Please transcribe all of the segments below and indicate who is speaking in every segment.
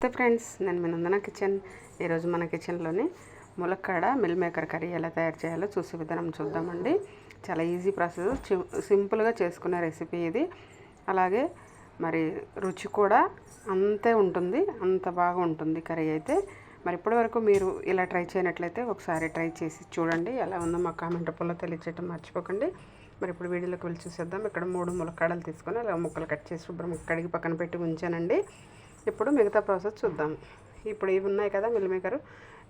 Speaker 1: నమస్తే ఫ్రెండ్స్ నేను మీ నందన కిచెన్. ఈరోజు మన కిచెన్లోని ములక్కాడ మిల్ మేకర్ కర్రీ ఎలా తయారు చేయాలో చూసే విధానం చూద్దామండి. చాలా ఈజీ ప్రాసెస్ సింపుల్గా చేసుకునే రెసిపీ ఇది. అలాగే మరి రుచి కూడా అంతే ఉంటుంది అంత బాగా ఉంటుంది కర్రీ అయితే. మరి ఇప్పటివరకు మీరు ఇలా ట్రై చేయనట్లయితే ఒకసారి ట్రై చేసి చూడండి ఎలా ఉందో మా కామెంట్ రూపంలో తెలియచేయటం మర్చిపోకండి. మరి ఇప్పుడు వీడియోలోకి వెళ్ళి చూసేద్దాం. ఇక్కడ మూడు ములక్కాడలు తీసుకొని అలా ముక్కలు కట్ చేసి శుభ్రం కడిగి పక్కన పెట్టి ఉంచానండి. ఇప్పుడు మిగతా ప్రాసెస్ చూద్దాం. ఇప్పుడు ఇవి ఉన్నాయి కదా మిల్ మేకర్.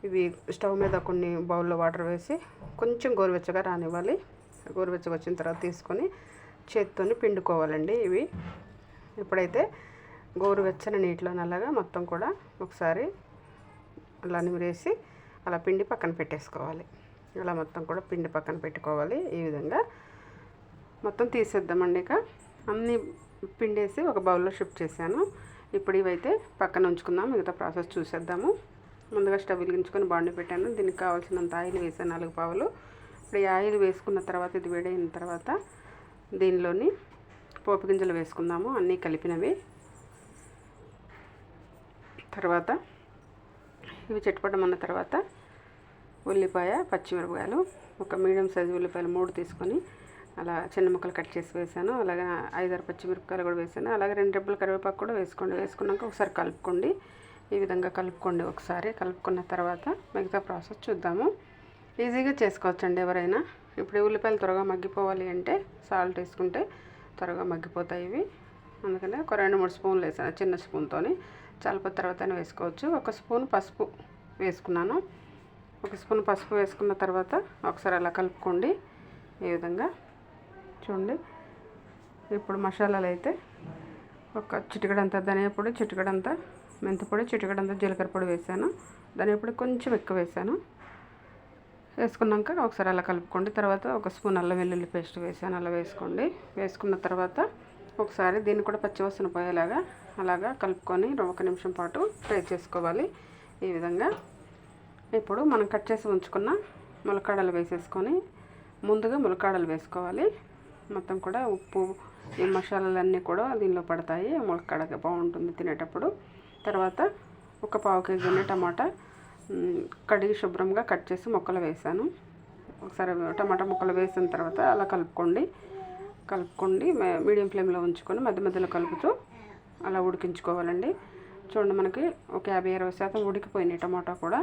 Speaker 1: ఇవి స్టవ్ మీద కొన్ని బౌల్లో వాటర్ వేసి కొంచెం గోరువెచ్చగా రానివ్వాలి. గోరువెచ్చగా వచ్చిన తర్వాత తీసుకొని చేతితో పిండుకోవాలండి ఇవి. ఇప్పుడైతే గోరువెచ్చని నీటిలో నల్లగా మొత్తం కూడా ఒకసారి అలా నిమిరేసి అలా పిండి పక్కన పెట్టేసుకోవాలి. ఇలా మొత్తం కూడా పిండి పక్కన పెట్టుకోవాలి ఈ విధంగా. మొత్తం తీసేద్దామండి ఇక. అన్నీ పిండేసి ఒక బౌల్లో షిఫ్ట్ చేశాను. ఇప్పుడు ఇవైతే పక్కన ఉంచుకుందాం మిగతా ప్రాసెస్ చూసేద్దాము. ముందుగా స్టవ్ వెలిగించుకొని బాండి పెట్టాను. దీనికి కావాల్సినంత ఆయిల్ వేసాను నాలుగు పావులు. ఇప్పుడు ఈ ఆయిల్ వేసుకున్న తర్వాత ఇది వేడైన తర్వాత దీనిలోని పోపు గింజలు వేసుకుందాము అన్నీ కలిపినవి. తర్వాత ఇవి చెట్టుపడమన్న తర్వాత ఉల్లిపాయ పచ్చిమిరపకాయలు ఒక మీడియం సైజు ఉల్లిపాయలు మూడు తీసుకొని అలా చిన్న ముక్కలు కట్ చేసి వేసాను. అలాగే ఐదారు పచ్చిమిరపకాయలు కూడా వేసాను. అలాగే రెండు రెబ్బల కరివేపాకు కూడా వేసుకోండి. వేసుకున్నాక ఒకసారి కలుపుకోండి. ఈ విధంగా కలుపుకోండి ఒకసారి. కలుపుకున్న తర్వాత మిగతా ప్రాసెస్ చూద్దాము. ఈజీగా చేసుకోవచ్చండి ఎవరైనా. ఇప్పుడు ఉల్లిపాయలు త్వరగా మగ్గిపోవాలి అంటే సాల్ట్ వేసుకుంటే త్వరగా మగ్గిపోతాయి ఇవి. అందుకనే ఒక రెండు మూడు స్పూన్లు వేసాను చిన్న స్పూన్తోని. చల్ప తర్వాత వేసుకోవచ్చు. ఒక స్పూన్ పసుపు వేసుకున్నాను. ఒక స్పూన్ పసుపు వేసుకున్న తర్వాత ఒకసారి అలా కలుపుకోండి. ఈ విధంగా చూడండి. ఇప్పుడు మసాలాలు అయితే ఒక చిటికడంతా ధనియా పొడి చిటికడంతా మెంతి పొడి చిటికడంతా జీలకర్ర పొడి వేసాను. ధనియా పొడి కొంచెం ఎక్కువ వేసాను. వేసుకున్నాక ఒకసారి అలా కలుపుకోండి. తర్వాత ఒక స్పూన్ అల్లం వెల్లుల్లి పేస్ట్ వేసాను. అలా వేసుకోండి. వేసుకున్న తర్వాత ఒకసారి దీన్ని కూడా పచ్చివాసన పోయేలాగా అలాగా కలుపుకొని ఒక నిమిషం పాటు ఫ్రై చేసుకోవాలి. ఈ విధంగా ఇప్పుడు మనం కట్ చేసి ఉంచుకున్న ములక్కాడలు వేసేసుకొని ముందుగా ములక్కాడలు వేసుకోవాలి. మొత్తం కూడా ఉప్పు ఈ మసాలాలన్నీ కూడా దీనిలో పడతాయి. ములక్కాడ బాగుంటుంది తినేటప్పుడు. తర్వాత ఒక పావు కేజీ టమాటా కడిగి శుభ్రంగా కట్ చేసి మొక్కలు వేసాను. ఒకసారి టమాటా ముక్కలు వేసిన తర్వాత అలా కలుపుకోండి. కలుపుకోండి మీడియం ఫ్లేమ్లో ఉంచుకొని మధ్య మధ్యలో కలుపుతూ అలా ఉడికించుకోవాలండి. చూడండి మనకి ఒక యాభై అరవై శాతం ఉడికిపోయినాయి టమాటా కూడా.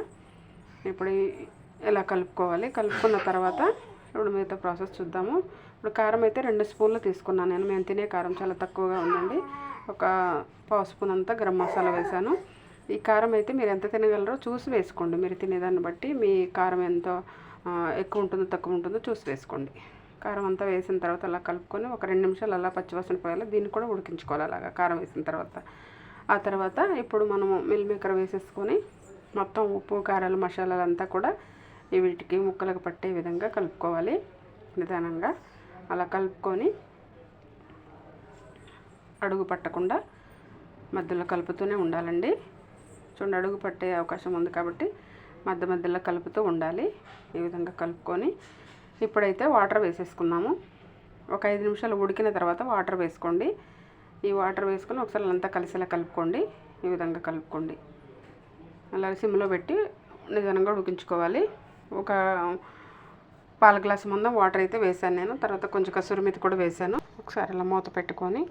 Speaker 1: ఇప్పుడు ఇలా కలుపుకోవాలి? కలుపుకున్న తర్వాత ఇప్పుడు మిగతా ప్రాసెస్ చూద్దాము. ఇప్పుడు కారం అయితే రెండు స్పూన్లు తీసుకున్నాను నేను. మేము తినే కారం చాలా తక్కువగా ఉందండి. ఒక పావు స్పూన్ అంతా గరం మసాలా వేసాను ఈ కారం అయితే మీరు ఎంత తినగలరో చూసి వేసుకోండి. మీరు తినేదాన్ని బట్టి మీ కారం ఎంత ఎక్కువ ఉంటుందో తక్కువ ఉంటుందో చూసి వేసుకోండి. కారం అంతా వేసిన తర్వాత అలా కలుపుకొని ఒక రెండు నిమిషాలు అలా పచ్చివాసన పోయాలి దీన్ని కూడా ఉడికించుకోవాలి అలాగా కారం వేసిన తర్వాత. ఆ తర్వాత ఇప్పుడు మనము మిల్ మేకర్ వేసేసుకొని మొత్తం ఉప్పు కారాలు మసాలాలు అంతా కూడా వీటికి ముక్కలకు పట్టే విధంగా కలుపుకోవాలి నిదానంగా. అలా కలుపుకొని అడుగు పట్టకుండా మధ్యలో కలుపుతూనే ఉండాలండి. చూడండి అడుగు పట్టే అవకాశం ఉంది కాబట్టి మధ్య మధ్యలో కలుపుతూ ఉండాలి. ఈ విధంగా కలుపుకొని ఇప్పుడైతే వాటర్ వేసేసుకున్నాము ఒక ఐదు నిమిషాలు ఉడికిన తర్వాత వాటర్ వేసుకోండి. ఈ వాటర్ వేసుకొని ఒకసారి అంతా కలిసేలా కలుపుకోండి. ఈ విధంగా కలుపుకోండి. అలా సిమ్లో పెట్టి నిదానంగా ఉడికించుకోవాలి. ఒక పాల గ్లాసు ముందు వాటర్ అయితే వేసాను నేను. తర్వాత కొంచెం కసూరి మీద కూడా వేసాను ఒకసారి అలా మూత పెట్టుకొని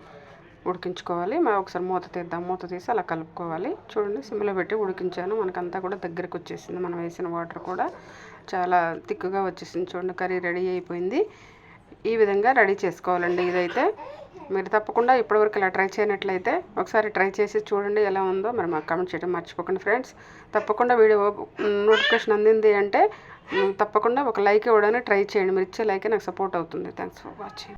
Speaker 1: ఉడికించుకోవాలి. మరి ఒకసారి మూత తీద్దాం. మూత తీసి అలా కలుపుకోవాలి. చూడండి సిమ్లో పెట్టి ఉడికించాను. మనకంతా కూడా దగ్గరికి వచ్చేసింది. మనం వేసిన వాటర్ కూడా చాలా థిక్గా వచ్చేసింది. చూడండి కర్రీ రెడీ అయిపోయింది. ఈ విధంగా రెడీ చేసుకోవాలండి ఇదైతే. మీరు తప్పకుండా ఇప్పటివరకు ఇలా ట్రై చేయనట్లయితే ఒకసారి ట్రై చేసి చూడండి ఎలా ఉందో. మరి మాకు కామెంట్ చేయడం మర్చిపోకండి ఫ్రెండ్స్. తప్పకుండా వీడియో నోటిఫికేషన్ అందింది అంటే తప్పకుండా ఒక లైక్ ఇవ్వడానికి ట్రై చేయండి. మీరు ఇచ్చే లైకే నాకు సపోర్ట్ అవుతుంది. Thanks for watching.